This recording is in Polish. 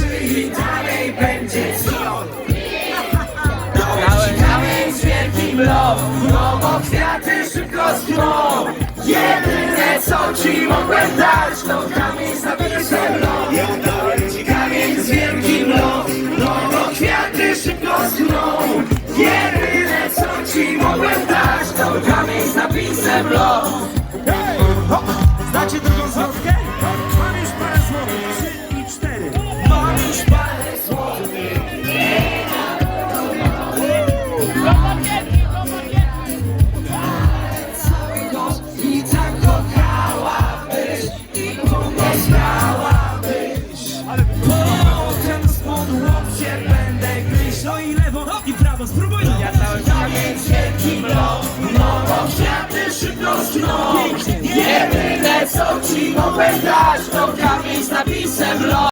i dalej będzie Sion Dałem kamień z wielkim love No bo kwiaty szybko schną Jedyne co ci mogłem dać To kamień z napisem love Ja kamień z wielkim love No bo kwiaty szybko schną Jedyne co ci mogłem dać To kamień z napisem love Jedyne co ci mogłem dać? To kamień z napisem ląd